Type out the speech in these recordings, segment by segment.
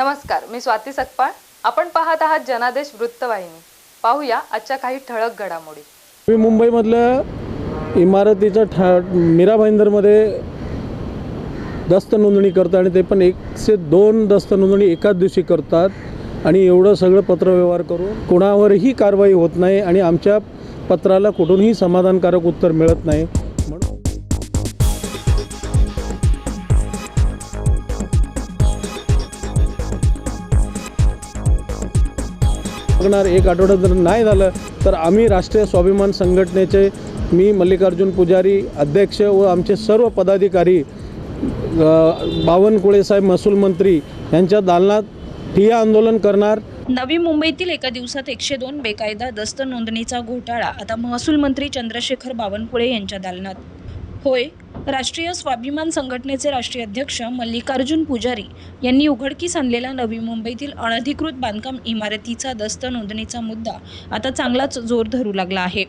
नमस्कार मी स्वाती सकपाळ. आपण पाहत आहात जनादेश वृत्तवाहिनी. पाहूया आजच्या काही ठळक घडामोडी. मी मुंबईमधल्या इमारतीच्या ठा मीरा भाईंदरमध्ये दस्त नोंदणी करतात आणि ते पण एकशे दोन दस्त नोंदणी एकाच दिवशी करतात. आणि एवढं सगळं पत्रव्यवहार करून कोणावरही कारवाई होत नाही आणि आमच्या पत्राला कुठूनही समाधानकारक उत्तर मिळत नाही. बघणार एक आठवडा जर नाही झालं तर आम्ही राष्ट्रीय स्वाभिमान संघटनेचे मी मल्लिकार्जुन पुजारी अध्यक्ष व आमचे सर्व पदाधिकारी बावनकुळेसाहेब बावनकुळे साहेब महसूल मंत्री यांच्या दालनात ठिय्या आंदोलन करणार. नवी मुंबईतील एका दिवसात एकशे दोन बेकायदा दस्त नोंदणीचा घोटाळा आता महसूल मंत्री चंद्रशेखर बावनकुळे यांच्या दालनात. होय. राष्ट्रीय स्वाभिमान संघटनेचे राष्ट्रीय अध्यक्ष मल्लिकार्जुन पुजारी यांनी उघडकीस आणलेला नवी मुंबईतील अनधिकृत बांधकाम इमारतीचा दस्त नोंदणीचा मुद्दा आता चांगलाच जोर धरू लागला आहे.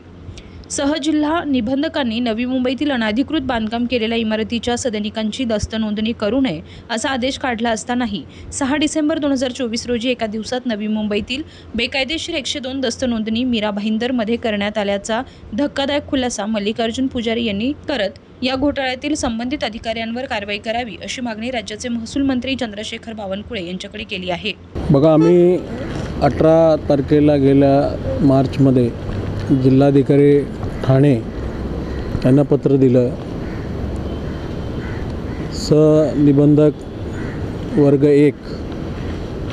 सहजिल्हा निबंधकांनी नवी मुंबईतील अनाधिकृत बांधकाम केलेल्या इमारतीच्या सदनिकांची दस्त नोंदणी करू नये असा आदेश काढला असतानाही सहा डिसेंबर दोन हजार चोवीस रोजी एका दिवसात नवी मुंबईतील बेकायदेशीर एकशे दोन दस्त नोंदणी मीरा भाईंदरमध्ये करण्यात आल्याचा धक्कादायक खुलासा मल्लिकार्जुन पुजारी यांनी करत या घोटाळ्यातील संबंधित अधिकाऱ्यांवर कारवाई करावी अशी मागणी राज्याचे महसूल मंत्री चंद्रशेखर बावनकुळे यांच्याकडे केली आहे. बघा आम्ही अठरा तारखेला गेल्या मार्चमध्ये जिल्हाधिकारी ठाणे यांना पत्र दिलं. सहनिबंधक वर्ग एक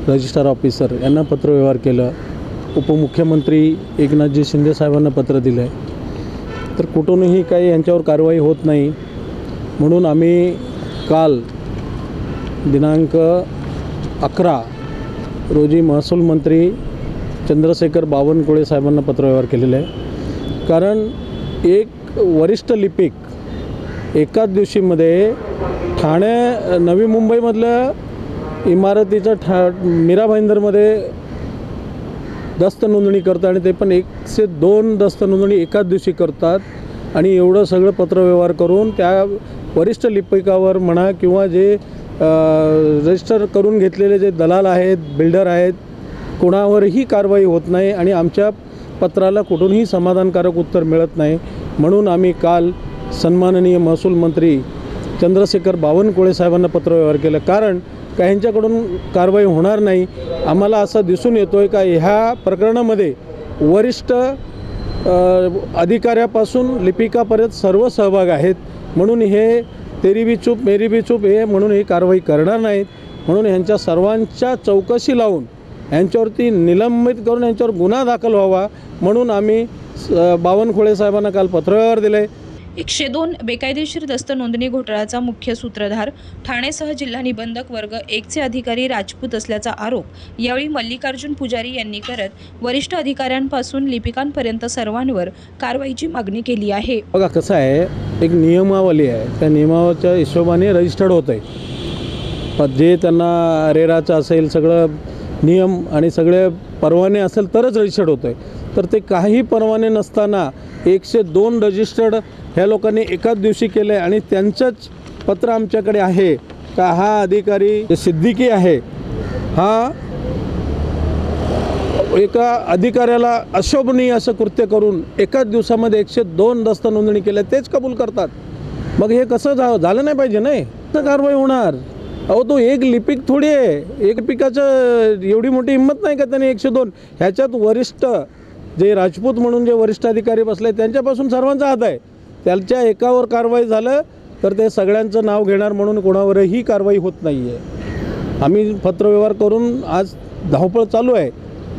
रजिस्ट्रार ऑफिसर यांना पत्रव्यवहार केलं. उपमुख्यमंत्री एकनाथजी शिंदे साहेबांना पत्र दिलं आहे तर कुठूनही काही यांच्यावर कारवाई होत नाही. म्हणून आम्ही काल दिनांक अकरा रोजी महसूल मंत्री चंद्रशेखर बावनकुळे साहेबांना पत्रव्यवहार केलेला आहे. कारण एक वरिष्ठ लिपिक एकाच दिवशीमध्ये ठाणे नवी मुंबईमधल्या इमारतीच्या ठा मीरा भाईंदरमध्ये दस्त नोंदणी करतात आणि ते पण एकशे दोन दस्त नोंदणी एकाच दिवशी करतात आणि एवढं सगळं पत्रव्यवहार करून त्या वरिष्ठ लिपिकावर म्हणा किंवा जे रजिस्टर करून घेतलेले जे दलाल आहेत बिल्डर आहेत कोणावरही कारवाई होत नाही आणि आमच्या पत्राला कुठूनही समाधानकारक उत्तर मिळत नाही. म्हणून आम्ही काल सन्माननीय महसूल मंत्री चंद्रशेखर बावनकुळे साहेबांना पत्रव्यवहार केलं. कारण का ह्यांच्याकडून कारवाई होणार नाही आम्हाला असं दिसून येतो आहे का ह्या प्रकरणामध्ये वरिष्ठ अधिकाऱ्यापासून लिपिकापर्यंत सर्व सहभाग आहेत. म्हणून हे तेरी बी चूप मेरी बी चूप हे म्हणून ही कारवाई करणार नाहीत. म्हणून ह्यांच्या सर्वांच्या चौकशी लावून यांच्यावरती निलंबित करून यांच्यावर गुन्हा दाखल व्हावा म्हणून आम्ही बावनकुळे साहेबांना काल पत्रव्यवहार दिले. एकशे दोन बेकायदेशीर दस्त नोंदणी घोटाळ्याचा मुख्य सूत्रधार ठाणेसह जिल्हा निबंधक वर्ग एकचे अधिकारी राजपूत असल्याचा आरोप यावेळी मल्लिकार्जुन पुजारी यांनी करत वरिष्ठ अधिकाऱ्यांपासून लिपिकांपर्यंत सर्वांवर कारवाईची मागणी केली आहे. बघा कसं आहे एक नियमावली आहे. त्या नियमावच्या हिशोबाने रजिस्टर्ड होतं आहे जे त्यांना रेराचं असेल सगळं नियम आणि सगळे परवाने असेल तरच रजिस्टर्ड होतं आहे तर ते काही परवाने नसताना एकशे दोन रजिस्टर्ड ह्या लोकांनी एकाच दिवशी केले आणि त्यांचंच पत्र आमच्याकडे आहे का हा अधिकारी सिद्दीकी आहे हा एका अधिकाऱ्याला अशोभनीय असं कृत्य करून एकाच दिवसामध्ये एकशे दोन दस्त नोंदणी केल्या तेच कबूल करतात. मग हे कसं झालं नाही पाहिजे नाही तर कारवाई होणार. अहो तो एक लिपिक थोडी आहे. एक पिकाचं एवढी मोठी हिंमत नाही का त्याने एकशे दोन? ह्याच्यात वरिष्ठ जे राजपूत म्हणून जे वरिष्ठ अधिकारी बसले त्यांच्यापासून सर्वांचा हात आहे. त्यांच्या एकावर कारवाई झालं तर ते सगळ्यांचं नाव घेणार म्हणून कोणावरही कारवाई होत नाही आहे आम्ही पत्रव्यवहार करून आज धावपळ चालू आहे.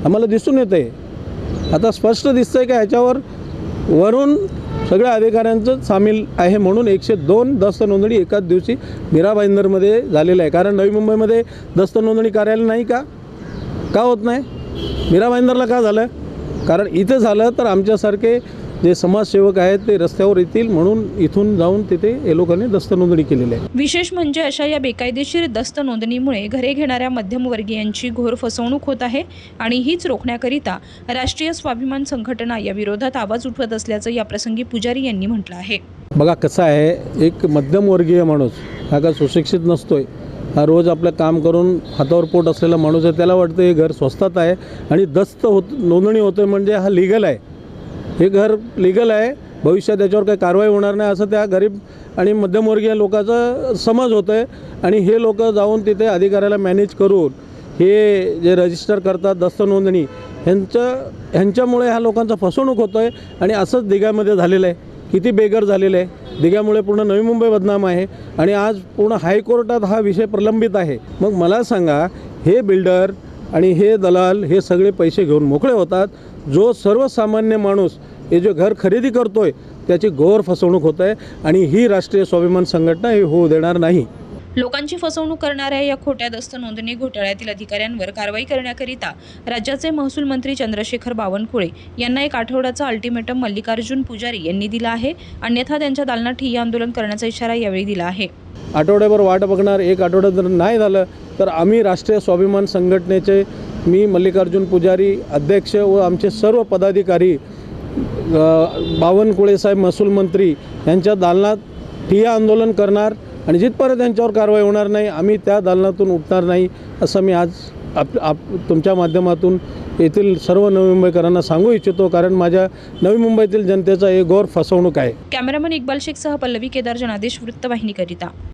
आम्हाला दिसून येतं आहे आता स्पष्ट दिसतं आहे का ह्याच्यावर? वरून सगळ्या अधिकाऱ्यांचं सामील आहे म्हणून एकशे दोन दस्त नोंदणी एकाच दिवशी मीरा भाईंदरमध्ये झालेलं आहे. कारण नवी मुंबईमध्ये दस्त नोंदणी कार्यालय नाही का? का होत नाही? मीरा भाईंदरला का झालं? कारण इथं झालं तर आमच्यासारखे जे समाजसेवक आहेत ते रस्त्यावर येतील म्हणून इथून जाऊन तिथे हे लोकांनी दस्त नोंदणी केलेली आहे. विशेष म्हणजे अशा या बेकायदेशीर दस्त नोंदणीमुळे घरे घेणाऱ्या मध्यमवर्गीयांची घोर फसवणूक होत आहे आणि हीच रोखण्याकरिता राष्ट्रीय स्वाभिमान संघटना या विरोधात आवाज उठवत असल्याचं या प्रसंगी पुजारी यांनी म्हटलं आहे. बघा कसं आहे एक मध्यमवर्गीय माणूस हा का सुशिक्षित नसतोय. हा रोज आपलं काम करून हातावर पोट असलेला माणूस आहे त्याला वाटतं हे घर स्वस्तात आहे आणि दस्त होत नोंदणी होते म्हणजे हा लिगल आहे. हे घर लिगल आहे. भविष्यात त्याच्यावर काही कारवाई होणार नाही असं त्या गरीब आणि मध्यमवर्गीय लोकांचा समज होतं आहे आणि हे लोक जाऊन तिथे अधिकाऱ्याला मॅनेज करून हे जे रजिस्टर करतात दस्त नोंदणी ह्यांचं ह्यांच्यामुळे ह्या लोकांचं फसवणूक होतं आहे आणि असंच दिघ्यामध्ये झालेलं आहे. किती बेघर झालेलं आहे. दिघ्यामुळे पूर्ण नवी मुंबई बदनाम आहे. आणि आज पूर्ण हायकोर्टात हा विषय प्रलंबित आहे. मग मला सांगा हे बिल्डर आणि हे दलाल हे सगळे पैसे घेऊन मोकळे होतात. जो सर्वसामान्य माणूस हे जे घर खरेदी करतोय त्याची घोर फसवणूक होत आहे आणि ही राष्ट्रीय स्वाभिमान संघटना हे होऊ देणार नाही. लोकांची फसवणूक करणाऱ्या या खोट्या दस्त नोंदणी घोटाळ्यातील अधिकाऱ्यांवर कारवाई करण्याकरिता राज्याचे महसूल मंत्री चंद्रशेखर बावनकुळे यांना एक आठवड्याचा अल्टिमेटम मल्लिकार्जुन पुजारी यांनी दिला आहे. अन्यथा त्यांच्या दालनात ठिय्या आंदोलन करण्याचा इशारा यावेळी दिला आहे. आठवड्याभर वाट बघणार एक आठवड्यात जर नाही झालं तर आम्ही राष्ट्रीय स्वाभिमान संघटनेचे मी मल्लिकार्जुन पुजारी अध्यक्ष व आमचे सर्व पदाधिकारी बावनकुळे साहेब महसूल मंत्री यांच्या दालनात ठिय्या आंदोलन करणार आणि जिथपर्यंत त्यांच्यावर कारवाई होणार नाही आम्ही त्या दालनातून उठणार नाही असं मी आज आप आप तुमच्या माध्यमातून येथील सर्व नवी मुंबईकरांना सांगू इच्छितो कारण माझ्या नवी मुंबईतील जनतेचा एक गौर फसवणूक आहे. कॅमेरामन इक्बाल शेखसह पल्लवी केदार जनादेश वृत्तवाहिनीकरिता.